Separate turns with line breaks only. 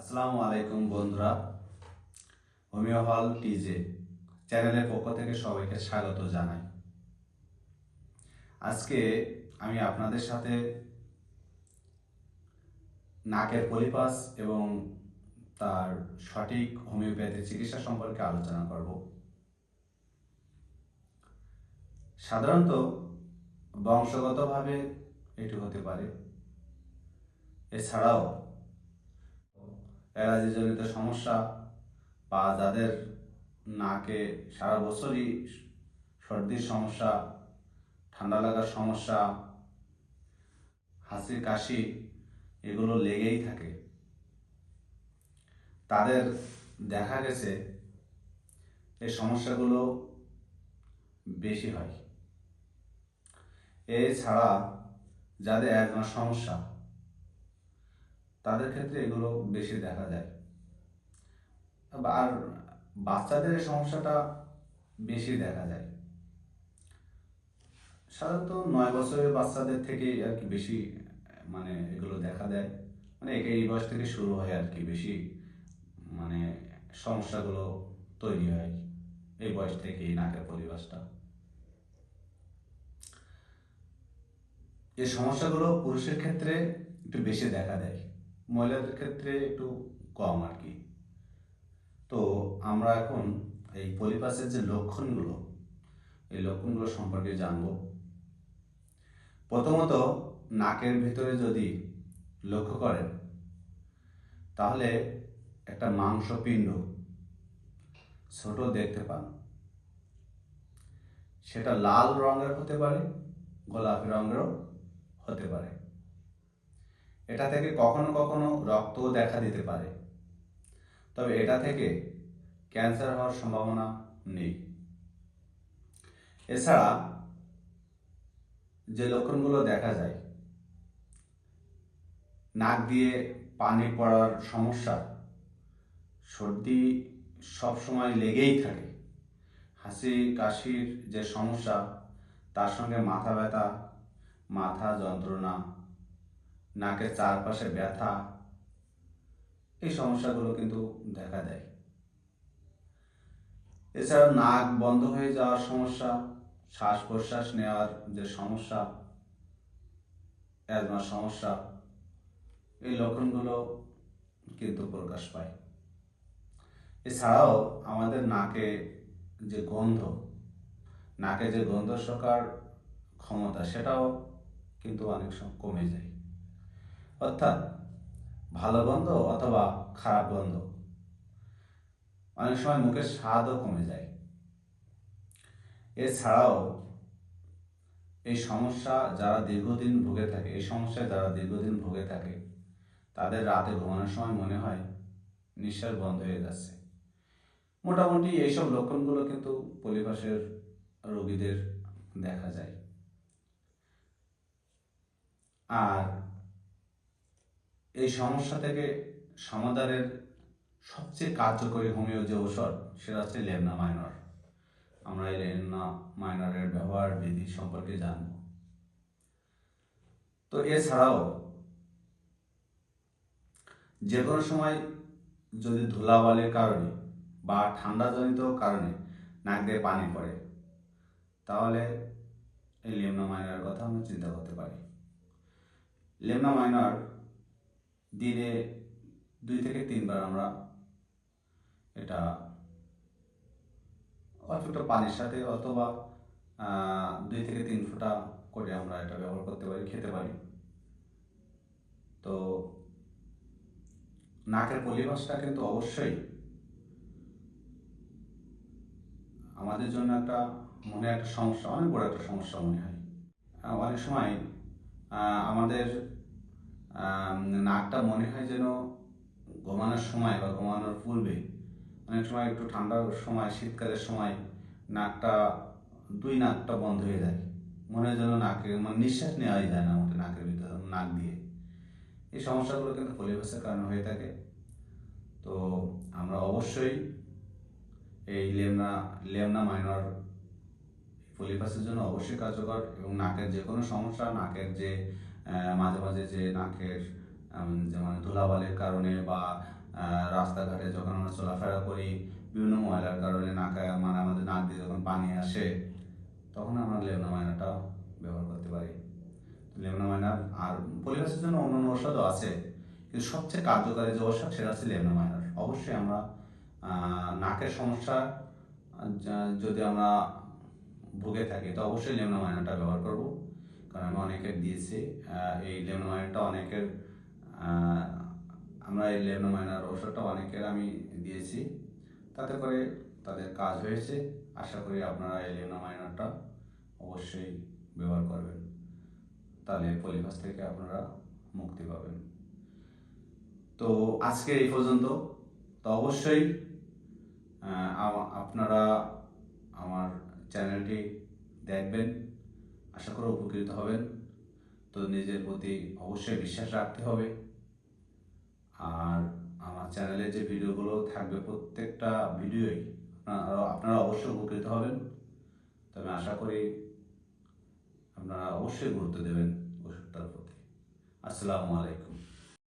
আসসালামু আলাইকুম বন্ধুরা। হোমিও হল টিজে চ্যানেলের পক্ষ থেকে সবাইকে স্বাগত জানাই। আজকে আমি আপনাদের সাথে নাকের পলিপাস এবং তার সঠিক হোমিওপ্যাথি চিকিৎসা সম্পর্কে আলোচনা করব। সাধারণত বংশগতভাবে এটি হতে পারে। এছাড়াও অ্যালার্জিজনিত সমস্যা বা যাদের নাকে সারা বছরই সর্দির সমস্যা, ঠান্ডা লাগার সমস্যা, হাসি, কাশি, এগুলো লেগেই থাকে। তাদের দেখা গেছে এই সমস্যাগুলো বেশি হয়। এছাড়া যাদের অ্যাজমার সমস্যা তাদের ক্ষেত্রে এগুলো বেশি দেখা যায়। আর বাচ্চাদের সমস্যাটা বেশি দেখা যায়। সাধারণত নয় বছরের বাচ্চাদের থেকে আর কি বেশি মানে এগুলো দেখা দেয়। মানে একে এই বয়স থেকে শুরু হয় আর কি বেশি মানে সমস্যাগুলো তৈরি হয় এই বয়স থেকে নাকের পরিবেশটা। এই সমস্যাগুলো পুরুষের ক্ষেত্রে একটু বেশি দেখা দেয়। মহিলাদের ক্ষেত্রে একটু কম আর কি তো আমরা এখন এই পলিপাসের যে লক্ষণগুলো, এই লক্ষণগুলো সম্পর্কে জানব। প্রথমত, নাকের ভিতরে যদি লক্ষ্য করেন, তাহলে একটা মাংসপিণ্ড ছোট দেখতে পান। সেটা লাল রঙের হতে পারে, গোলাপি রঙেরও হতে পারে। এটা থেকে কখনো কখনো রক্তও দেখা দিতে পারে। তবে এটা থেকে ক্যান্সার হওয়ার সম্ভাবনা নেই। এছাড়া যে লক্ষণগুলো দেখা যায়, নাক দিয়ে পানি পড়ার সমস্যা সর্দি সব সময় লেগেই থাকে। হাসি, কাশির যে সমস্যা, তার সঙ্গে মাথা ব্যথা, মাথা যন্ত্রণা নাকের চারপাশে ব্যথা, এই সমস্যাগুলো কিন্তু দেখা দেয়। এছাড়া নাক বন্ধ হয়ে যাওয়ার সমস্যা শ্বাস প্রশ্বাস নেওয়ার যে সমস্যা, অ্যাজমার সমস্যা, এই লক্ষণগুলো কিন্তু প্রকাশ পায়। এছাড়াও আমাদের নাকে যে গন্ধ, নাকে যে গন্ধ শোকার ক্ষমতা, সেটাও কিন্তু অনেক সময় কমে যায়। অর্থাৎ ভালো গন্ধ অথবা খারাপ গন্ধ অনেক সময় মুখের স্বাদও কমে যায়। এছাড়াও এই সমস্যা যারা দীর্ঘদিন ভুগে থাকে, এই সমস্যায় যারা দীর্ঘদিন ভুগে থাকে, তাদের রাতে ঘুমানোর সময় মনে হয় নিঃশ্বাস বন্ধ হয়ে যাচ্ছে। মোটামুটি এইসব লক্ষণগুলো কিন্তু পরিপাশের রোগীদের দেখা যায়। আর এই সমস্যা থেকে সমাধানের সবচেয়ে কার্যকরী হোমিও যে ঔষধ, সেটা হচ্ছে লেমনা মাইনর। আমরা এই লেমনা মাইনরের ব্যবহার বিধি সম্পর্কে জানব। তো এছাড়াও যে কোনো সময় যদি ধুলাবালির কারণে বা ঠান্ডাজনিত কারণে নাক দিয়ে পানি পড়ে, তাহলে এই লেমনা মাইনরের কথা আমরা চিন্তা করতে পারি। লেমনা মাইনর দিনে দুই থেকে তিনবার আমরা এটা অল্প একটু পানির সাথে অথবা দুই থেকে তিন ফোঁটা করে আমরা এটা ব্যবহার করতে পারি খেতে পারি। তো নাকের পরিবেশটা কিন্তু অবশ্যই আমাদের জন্য একটা মনে একটা সমস্যা অনেক বড় একটা সমস্যা মনে হয়। অনেক সময় আমাদের আম, নাকটা মনে হয় যেন ঘুমানোর সময় বা ঘুমানোর পূর্বে। অনেক সময় একটু ঠান্ডার সময়, শীতকালের সময় নাকটা, দুই নাকটা বন্ধ হয়ে যায়। মনে হয় যেন নাকে মানে নিঃশ্বাস নেওয়াই যায় না আমাদের নাকের ভিতরে, নাক দিয়ে। এই সমস্যাগুলো কিন্তু পরিবেশের কারণে হয়ে থাকে। তো আমরা অবশ্যই এই লেমনা লেমনা মাইনর পলিপাসের জন্য অবশ্যই কার্যকর এবং নাকের যে কোনো সমস্যা, নাকের যে মাঝে মাঝে যে নাকের যেমন ধুলাবালির কারণে বা রাস্তাঘাটে যখন আমরা চলাফেরা করি, বিভিন্ন ময়লার কারণে নাকে মানে আমাদের নাক দিয়ে যখন পানি আসে, তখন আমরা লেমনা মাইনাটা ব্যবহার করতে পারি। লেমনা মাইনার আর পরিবেশের জন্য অন্যান্য ঔষধও আছে, কিন্তু সবচেয়ে কার্যকারী যে ঔষধ সেটা হচ্ছে লেমনা মাইনার অবশ্যই আমরা নাকের সমস্যা যদি আমরা ভুগে থাকি, তো অবশ্যই লেমনা মাইনারটা ব্যবহার করব। কারণ অনেকের দিয়েছি এই লেমনা অনেকের আমরা এই লেমনা মাইনার ওষুধটা অনেকের আমি দিয়েছি। তাতে করে তাদের কাজ হয়েছে। আশা করি আপনারা এই লেমনোমাইনারটা অবশ্যই ব্যবহার করবেন। তাহলে পলিভাস থেকে আপনারা মুক্তি পাবেন। তো আজকে এই পর্যন্ত। তো অবশ্যই আপনারা আমার চ্যানেলটি দেখবেন। আশা করে উপকৃত হবেন। তো নিজের প্রতি অবশ্যই বিশ্বাস রাখতে হবে। আর আমার চ্যানেলে যে ভিডিওগুলো থাকবে প্রত্যেকটা ভিডিওই আপনারা অবশ্যই উপকৃত হবেন। তবে আশা করি আপনারা অবশ্যই গুরুত্ব দেবেন ওষুধটার প্রতি। আসসালামু আলাইকুম।